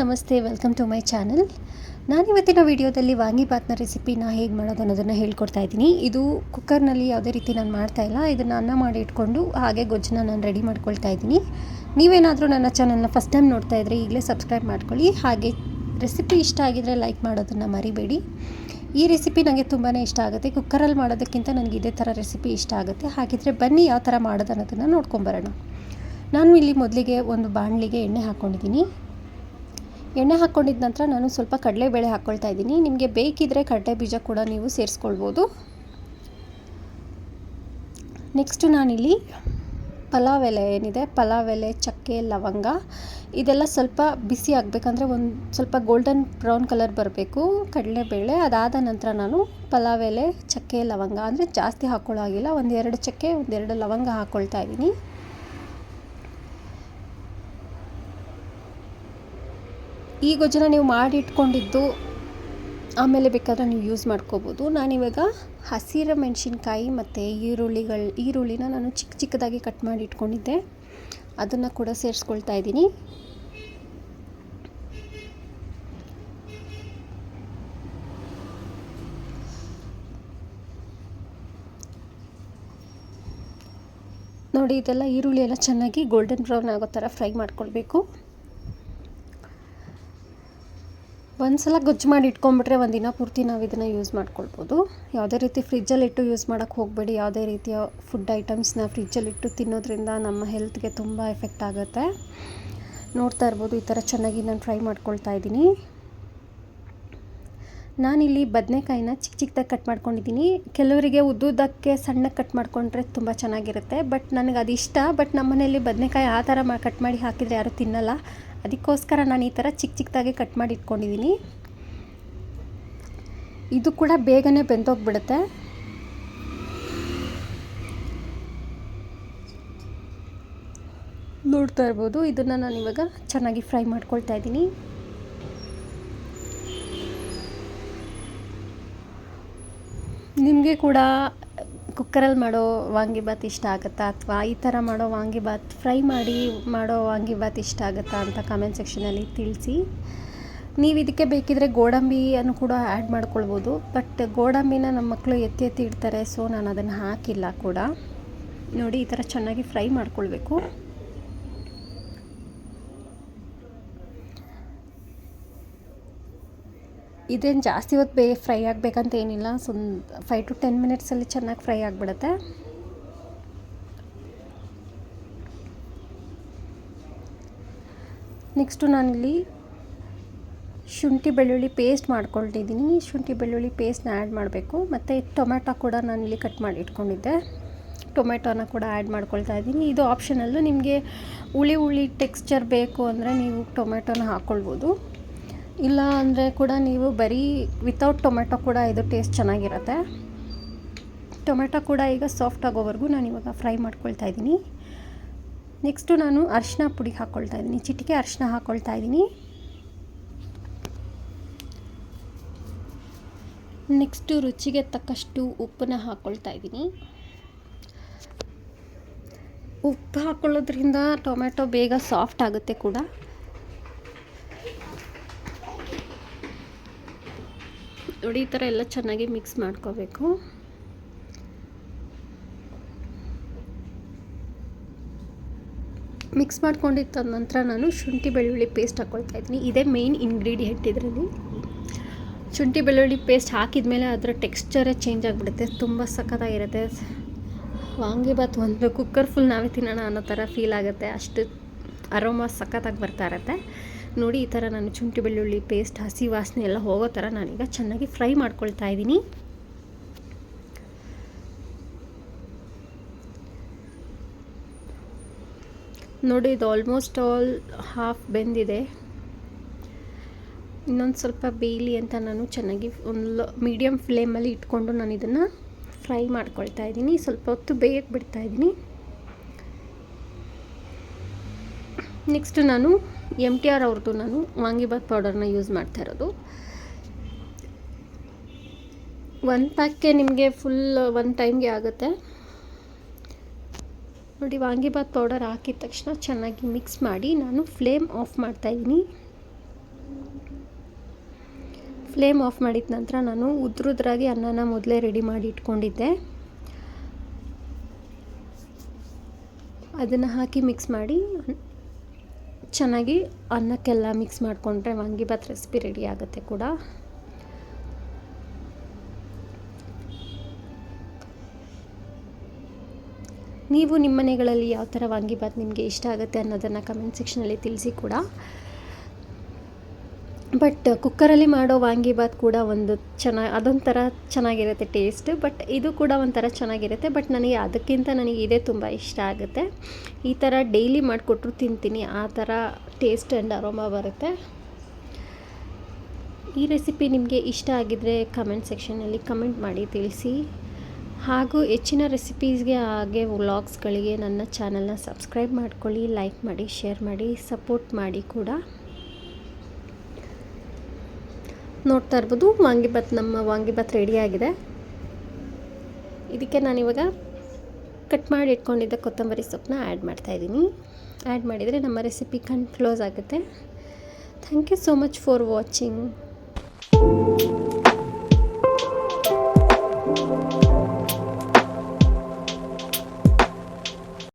ನಮಸ್ತೆ welcome to my channel ನಾನು ಇವತ್ತಿನ ವಿಡಿಯೋದಲ್ಲಿ ವಾಂಗಿಬಾತ್ನ ರೆಸಿಪಿನ ಹೇಗೆ ಮಾಡೋದು ಅನ್ನೋದನ್ನು ಹೇಳ್ಕೊಡ್ತಾ ಇದ್ದೀನಿ. ಇದು ಕುಕ್ಕರ್ನಲ್ಲಿ ಯಾವುದೇ ರೀತಿ ನಾನು ಮಾಡ್ತಾ ಇಲ್ಲ. ಇದನ್ನು ಅನ್ನ ಮಾಡಿ ಇಟ್ಕೊಂಡು ಹಾಗೆ ಗೊಜ್ಜನ್ನ ನಾನು ರೆಡಿ ಮಾಡ್ಕೊಳ್ತಾ ಇದ್ದೀನಿ. ನೀವೇನಾದರೂ ನನ್ನ ಚಾನಲ್ನ ಫಸ್ಟ್ ಟೈಮ್ ನೋಡ್ತಾ ಇದ್ದರೆ ಈಗಲೇ ಸಬ್ಸ್ಕ್ರೈಬ್ ಮಾಡ್ಕೊಳ್ಳಿ. ಹಾಗೆ ರೆಸಿಪಿ ಇಷ್ಟ ಆಗಿದರೆ ಲೈಕ್ ಮಾಡೋದನ್ನು ಮರಿಬೇಡಿ. ಈ ರೆಸಿಪಿ ನನಗೆ ತುಂಬಾ ಇಷ್ಟ ಆಗುತ್ತೆ. ಕುಕ್ಕರಲ್ಲಿ ಮಾಡೋದಕ್ಕಿಂತ ನನಗೆ ಇದೇ ಥರ ರೆಸಿಪಿ ಇಷ್ಟ ಆಗುತ್ತೆ. ಹಾಗಿದ್ರೆ ಬನ್ನಿ ಯಾವ ಥರ ಮಾಡೋದು ಅನ್ನೋದನ್ನು ನೋಡ್ಕೊಂಬರೋಣ. ನಾನು ಇಲ್ಲಿ ಮೊದಲಿಗೆ ಒಂದು ಬಾಣಲಿಗೆ ಎಣ್ಣೆ ಹಾಕ್ಕೊಂಡಿದ್ದೀನಿ ಎಣ್ಣೆ ಹಾಕ್ಕೊಂಡಿದ್ದ ನಂತರ ನಾನು ಸ್ವಲ್ಪ ಕಡಲೆಬೇಳೆ ಹಾಕ್ಕೊಳ್ತಾ ಇದ್ದೀನಿ. ನಿಮಗೆ ಬೇಕಿದ್ದರೆ ಕಡಲೆ ಬೀಜ ಕೂಡ ನೀವು ಸೇರಿಸ್ಕೊಳ್ಬೋದು. ನೆಕ್ಸ್ಟು ನಾನಿಲ್ಲಿ ಪಲಾವ್ ಎಲೆ ಏನಿದೆ? ಪಲಾವ್ ಎಲೆ, ಚಕ್ಕೆ, ಲವಂಗ. ಇದೆಲ್ಲ ಸ್ವಲ್ಪ ಬಿಸಿ ಆಗಬೇಕಂದ್ರೆ ಒಂದು ಸ್ವಲ್ಪ ಗೋಲ್ಡನ್ ಬ್ರೌನ್ ಕಲರ್ ಬರಬೇಕು ಕಡಲೆಬೇಳೆ. ಅದಾದ ನಂತರ ನಾನು ಪಲಾವ್ ಎಲೆ, ಚಕ್ಕೆ, ಲವಂಗ. ಅಂದರೆ ಜಾಸ್ತಿ ಹಾಕ್ಕೊಳ್ಳೋ ಆಗಿಲ್ಲ ಒಂದೆರಡು ಚಕ್ಕೆ ಒಂದೆರಡು ಲವಂಗ ಹಾಕ್ಕೊಳ್ತಾ ಇದ್ದೀನಿ. ಈ ಗೊಜ್ಜನ ನೀವು ಮಾಡಿ ಇಟ್ಕೊಂಡಿದ್ದು, ಆಮೇಲೆ ಬೇಕಾದರೆ ನೀವು ಯೂಸ್ ಮಾಡ್ಕೋಬೋದು. ನಾನಿವಾಗ ಹಸಿರು ಮೆಣಸಿನ್ಕಾಯಿ ಮತ್ತು ಈರುಳ್ಳಿಗಳು, ಈರುಳ್ಳಿನ ನಾನು ಚಿಕ್ಕ ಚಿಕ್ಕದಾಗಿ ಕಟ್ ಮಾಡಿ ಇಟ್ಕೊಂಡಿದ್ದೆ. ಅದನ್ನು ಕೂಡ ಸೇರಿಸ್ಕೊಳ್ತಾ ಇದ್ದೀನಿ. ನೋಡಿ, ಇದೆಲ್ಲ ಈರುಳ್ಳಿ ಎಲ್ಲ ಚೆನ್ನಾಗಿ ಗೋಲ್ಡನ್ ಬ್ರೌನ್ ಆಗೋ ಥರ ಫ್ರೈ ಮಾಡ್ಕೊಳ್ಬೇಕು. ಒಂದು ಸಲ ಗೊಜ್ಜು ಮಾಡಿ ಇಟ್ಕೊಂಡ್ಬಿಟ್ರೆ ಒಂದಿನ ದಿನ ಪೂರ್ತಿ ನಾವು ಇದನ್ನು ಯೂಸ್ ಮಾಡ್ಕೊಳ್ಬೋದು. ಯಾವುದೇ ರೀತಿ ಫ್ರಿಜ್ಜಲ್ಲಿ ಇಟ್ಟು ಯೂಸ್ ಮಾಡೋಕ್ಕೆ ಹೋಗಬೇಡಿ. ಯಾವುದೇ ರೀತಿಯ ಫುಡ್ ಐಟಮ್ಸ್ನ ಫ್ರಿಜ್ಜಲ್ಲಿ ಇಟ್ಟು ತಿನ್ನೋದ್ರಿಂದ ನಮ್ಮ ಹೆಲ್ತ್ಗೆ ತುಂಬ ಎಫೆಕ್ಟ್ ಆಗುತ್ತೆ. ನೋಡ್ತಾ ಇರ್ಬೋದು, ಈ ಥರ ಚೆನ್ನಾಗಿ ನಾನು ಫ್ರೈ ಮಾಡ್ಕೊಳ್ತಾ ಇದ್ದೀನಿ. ನಾನಿಲ್ಲಿ ಬದನೆಕಾಯಿನ ಚಿಕ್ಕ ಚಿಕ್ಕದಾಗಿ ಕಟ್ ಮಾಡ್ಕೊಂಡಿದ್ದೀನಿ. ಕೆಲವರಿಗೆ ಉದ್ದುದ್ದಕ್ಕೆ ಸಣ್ಣಕ್ಕೆ ಕಟ್ ಮಾಡಿಕೊಂಡ್ರೆ ತುಂಬ ಚೆನ್ನಾಗಿರುತ್ತೆ. ಬಟ್ ನನಗೆ ಅದು ಇಷ್ಟ. ಬಟ್ ನಮ್ಮ ಮನೆಯಲ್ಲಿ ಬದನೆಕಾಯಿ ಆ ಥರ ಮಾ, ಕಟ್ ಮಾಡಿ ಹಾಕಿದರೆ ಯಾರೂ ತಿನ್ನಲ್ಲ. ಅದಕ್ಕೋಸ್ಕರ ನಾನು ಈ ಥರ ಚಿಕ್ಕ ಚಿಕ್ಕದಾಗಿ ಕಟ್ ಮಾಡಿ ಇಟ್ಕೊಂಡಿದ್ದೀನಿ. ಇದು ಕೂಡ ಬೇಗನೆ ಬೆಂದೋಗ್ಬಿಡುತ್ತೆ. ನೋಡ್ತಾ ಇರ್ಬೋದು. ಇದನ್ನು ನಾನು ಇವಾಗ ಚೆನ್ನಾಗಿ ಫ್ರೈ ಮಾಡ್ಕೊಳ್ತಾ ಇದ್ದೀನಿ. ನಿಮಗೆ ಕೂಡ ಕುಕ್ಕರಲ್ಲಿ ಮಾಡೋ ವಾಂಗಿಬಾತ್ ಇಷ್ಟ ಆಗುತ್ತಾ? ಅಥವಾ ಈ ಥರ ಮಾಡೋ ವಾಂಗಿಬಾತ್ ಫ್ರೈ ಮಾಡಿ ಮಾಡೋ ವಾಂಗಿಬಾತ್ ಇಷ್ಟ ಆಗುತ್ತಾ ಅಂತ ಕಾಮೆಂಟ್ ಸೆಕ್ಷನಲ್ಲಿ ತಿಳಿಸಿ. ನೀವು ಇದಕ್ಕೆ ಬೇಕಿದ್ರೆ ಗೋಡಂಬಿಯನ್ನು ಕೂಡ ಆ್ಯಡ್ ಮಾಡ್ಕೊಳ್ಬೋದು. ಬಟ್ ಗೋಡಂಬಿನ ನಮ್ಮ ಮಕ್ಕಳು ಎತ್ತಿ ಎತ್ತಿ ಇಡ್ತಾರೆ ಸೊ ನಾನು ಅದನ್ನು ಹಾಕಿಲ್ಲ ಕೂಡ. ನೋಡಿ, ಈ ಥರ ಚೆನ್ನಾಗಿ ಫ್ರೈ ಮಾಡ್ಕೊಳ್ಬೇಕು. ಇದೇನು ಜಾಸ್ತಿ ಹೊತ್ತು ಬೇ ಫ್ರೈ ಆಗಬೇಕಂತ ಏನಿಲ್ಲ ಸುಂದ ಫೈವ್ ಟು ಟೆನ್ ಮಿನಿಟ್ಸಲ್ಲಿ ಚೆನ್ನಾಗಿ ಫ್ರೈ ಆಗಿಬಿಡುತ್ತೆ. ನೆಕ್ಸ್ಟು ನಾನಿಲ್ಲಿ ಶುಂಠಿ ಬೆಳ್ಳುಳ್ಳಿ ಪೇಸ್ಟ್ ಮಾಡ್ಕೊಳ್ತಿದ್ದೀನಿ. ಶುಂಠಿ ಬೆಳ್ಳುಳ್ಳಿ ಪೇಸ್ಟ್ನ ಆ್ಯಡ್ ಮಾಡಬೇಕು. ಮತ್ತು ಟೊಮೆಟೊ ಕೂಡ ನಾನಿಲ್ಲಿ ಕಟ್ ಮಾಡಿ ಇಟ್ಕೊಂಡಿದ್ದೆ. ಟೊಮೆಟೊನ ಕೂಡ ಆ್ಯಡ್ ಮಾಡ್ಕೊಳ್ತಾ ಇದ್ದೀನಿ. ಇದು ಆಪ್ಷನಲ್ಲು ನಿಮಗೆ ಹುಳಿ ಹುಳಿ ಟೆಕ್ಸ್ಚರ್ ಬೇಕು ಅಂದರೆ ನೀವು ಟೊಮೆಟೊನ ಹಾಕ್ಕೊಳ್ಬೋದು ಇಲ್ಲ ಅಂದರೆ ಕೂಡ ನೀವು ಬರೀ ವಿತೌಟ್ ಟೊಮೆಟೊ ಕೂಡ ಇದು ಟೇಸ್ಟ್ ಚೆನ್ನಾಗಿರುತ್ತೆ. ಟೊಮೆಟೊ ಕೂಡ ಈಗ ಸಾಫ್ಟ್ ಆಗೋವರೆಗೂ ನಾನು ಇವಾಗ ಫ್ರೈ ಮಾಡ್ಕೊಳ್ತಾ ಇದ್ದೀನಿ. ನೆಕ್ಸ್ಟು ನಾನು ಅರಿಶಿನ ಪುಡಿ ಹಾಕ್ಕೊಳ್ತಾ ಇದ್ದೀನಿ. ಚಿಟಿಕೆ ಅರಿಶಿನ ಹಾಕ್ಕೊಳ್ತಾ ಇದ್ದೀನಿ. ನೆಕ್ಸ್ಟು ರುಚಿಗೆ ತಕ್ಕಷ್ಟು ಉಪ್ಪನ್ನ ಹಾಕ್ಕೊಳ್ತಾ ಇದ್ದೀನಿ. ಉಪ್ಪು ಹಾಕ್ಕೊಳ್ಳೋದ್ರಿಂದ ಟೊಮೆಟೊ ಬೇಗ ಸಾಫ್ಟ್ ಆಗುತ್ತೆ ಕೂಡ. ನೋಡಿ, ಈ ಥರ ಎಲ್ಲ ಚೆನ್ನಾಗಿ ಮಿಕ್ಸ್ ಮಾಡ್ಕೋಬೇಕು. ಮಿಕ್ಸ್ ಮಾಡ್ಕೊಂಡಿದ್ದ ನಂತರ ನಾನು ಶುಂಠಿ ಬೆಳ್ಳುಳ್ಳಿ ಪೇಸ್ಟ್ ಹಾಕ್ಕೊಳ್ತಾ ಇದ್ದೀನಿ. ಇದೇ ಮೇಯ್ನ್ ಇಂಗ್ರೀಡಿಯೆಂಟ್ ಇದರಲ್ಲಿ. ಶುಂಠಿ ಬೆಳ್ಳುಳ್ಳಿ ಪೇಸ್ಟ್ ಹಾಕಿದ ಮೇಲೆ ಅದರ ಟೆಕ್ಸ್ಚರೇ ಚೇಂಜ್ ಆಗಿಬಿಡುತ್ತೆ. ತುಂಬ ಸಖತ್ತಾಗಿರುತ್ತೆ. ವಾಂಗಿಬಾತ್ ಒಂದು ಕುಕ್ಕರ್ ಫುಲ್ ನಾವೇ ತಿನ್ನೋಣ ಅನ್ನೋ ಥರ ಫೀಲ್ ಆಗುತ್ತೆ. ಅಷ್ಟು ಅರೋಮಾ ಸಖತ್ತಾಗಿ ಬರ್ತಾ ಇರುತ್ತೆ. ನೋಡಿ, ಈ ಥರ ನಾನು ಶುಂಠಿ, ಬೆಳ್ಳುಳ್ಳಿ ಪೇಸ್ಟ್ ಹಸಿ ವಾಸನೆ ಎಲ್ಲ ಹೋಗೋ ಥರ ನಾನೀಗ ಚೆನ್ನಾಗಿ ಫ್ರೈ ಮಾಡ್ಕೊಳ್ತಾ ಇದ್ದೀನಿ. ನೋಡಿ, ಇದು ಆಲ್ಮೋಸ್ಟ್ ಆಲ್ ಹಾಫ್ ಬೆಂದಿದೆ. ಇನ್ನೊಂದು ಸ್ವಲ್ಪ ಬೇಯಲಿ ಅಂತ ನಾನು ಚೆನ್ನಾಗಿ ಒಂದು ಮೀಡಿಯಮ್ ಫ್ಲೇಮಲ್ಲಿ ಇಟ್ಕೊಂಡು ನಾನು ಇದನ್ನು ಫ್ರೈ ಮಾಡ್ಕೊಳ್ತಾ ಇದ್ದೀನಿ. ಸ್ವಲ್ಪ ಹೊತ್ತು ಬೇಯಕ್ಕೆ ಬಿಡ್ತಾ ಇದ್ದೀನಿ. ನೆಕ್ಸ್ಟ್ ನಾನು ಎಂ ಟಿ ಆರ್ ಅವ್ರದ್ದು ನಾನು ವಾಂಗಿಬಾತ್ ಪೌಡರ್ನ ಯೂಸ್ ಮಾಡ್ತಾ ಇರೋದು. ಒಂದು ಪ್ಯಾಕ್ಗೆ ನಿಮಗೆ ಫುಲ್ ಒನ್ ಟೈಮ್ಗೆ ಆಗುತ್ತೆ. ನೋಡಿ ವಾಂಗಿಬಾತ್ ಪೌಡರ್ ಹಾಕಿದ ತಕ್ಷಣ ಚೆನ್ನಾಗಿ ಮಿಕ್ಸ್ ಮಾಡಿ ನಾನು ಫ್ಲೇಮ್ ಆಫ್ ಮಾಡ್ತಾಯಿದ್ದೀನಿ ಫ್ಲೇಮ್ ಆಫ್ ಮಾಡಿದ ನಂತರ ನಾನು ಉದ್ರುದ್ರಾಗಿ ಅನ್ನನ ಮೊದಲೇ ರೆಡಿ ಮಾಡಿ ಇಟ್ಕೊಂಡಿದ್ದೆ. ಅದನ್ನು ಹಾಕಿ ಮಿಕ್ಸ್ ಮಾಡಿ ಚೆನ್ನಾಗಿ ಅನ್ನಕ್ಕೆಲ್ಲ ಮಿಕ್ಸ್ ಮಾಡಿಕೊಂಡ್ರೆ ವಾಂಗಿಬಾತ್ ರೆಸಿಪಿ ರೆಡಿ ಆಗುತ್ತೆ ಕೂಡ. ನೀವು ನಿಮ್ಮ ಮನೆಗಳಲ್ಲಿ ಯಾವ ಥರ ವಾಂಗಿಬಾತ್ ನಿಮಗೆ ಇಷ್ಟ ಆಗುತ್ತೆ ಅನ್ನೋದನ್ನು ಕಮೆಂಟ್ ಸೆಕ್ಷನಲ್ಲಿ ತಿಳಿಸಿ ಕೂಡ. ಬಟ್ ಕುಕ್ಕರಲ್ಲಿ ಮಾಡೋ ವಾಂಗಿಬಾತ್ ಕೂಡ ಒಂದು ಚೆನ್ನಾಗಿ, ಅದೊಂಥರ ಚೆನ್ನಾಗಿರುತ್ತೆ ಟೇಸ್ಟ್ ಬಟ್ ಇದು ಕೂಡ ಒಂಥರ ಚೆನ್ನಾಗಿರುತ್ತೆ, ಬಟ್ ನನಗೆ ಅದಕ್ಕಿಂತ ನನಗೆ ಇದೇ ತುಂಬ ಇಷ್ಟ ಆಗುತ್ತೆ. ಈ ಥರ ಡೈಲಿ ಮಾಡಿಕೊಟ್ರು ತಿಂತೀನಿ, ಆ ಥರ ಟೇಸ್ಟ್ ಆ್ಯಂಡ್ ಅರೋಮಾ ಬರುತ್ತೆ. ಈ ರೆಸಿಪಿ ನಿಮಗೆ ಇಷ್ಟ ಆಗಿದ್ದರೆ ಕಮೆಂಟ್ ಸೆಕ್ಷನಲ್ಲಿ ಕಮೆಂಟ್ ಮಾಡಿ ತಿಳಿಸಿ. ಹಾಗೂ ಹೆಚ್ಚಿನ ರೆಸಿಪೀಸ್ಗೆ ಹಾಗೆ ವ್ಲಾಗ್ಸ್ಗಳಿಗೆ ನನ್ನ ಚಾನಲ್ನ ಸಬ್ಸ್ಕ್ರೈಬ್ ಮಾಡ್ಕೊಳ್ಳಿ ಲೈಕ್ ಮಾಡಿ ಶೇರ್ ಮಾಡಿ ಸಪೋರ್ಟ್ ಮಾಡಿ ಕೂಡ. ನೋಡ್ತಾ ಇರ್ಬೋದು. ವಾಂಗಿಬಾತ್ ನಮ್ಮ ವಾಂಗಿಬಾತ್ ಆಗಿದೆ. ಇದಕ್ಕೆ ನಾನಿವಾಗ ಕಟ್ ಮಾಡಿ ಇಟ್ಕೊಂಡಿದ್ದ ಕೊತ್ತಂಬರಿ ಸೊಪ್ಪನ್ನ ಆ್ಯಡ್ ಮಾಡ್ತಾಯಿದ್ದೀನಿ ಆ್ಯಡ್ ಮಾಡಿದರೆ ನಮ್ಮ ರೆಸಿಪಿ ಕಣ್ ಕ್ಲೋಸ್ ಆಗುತ್ತೆ. Thank you so much for watching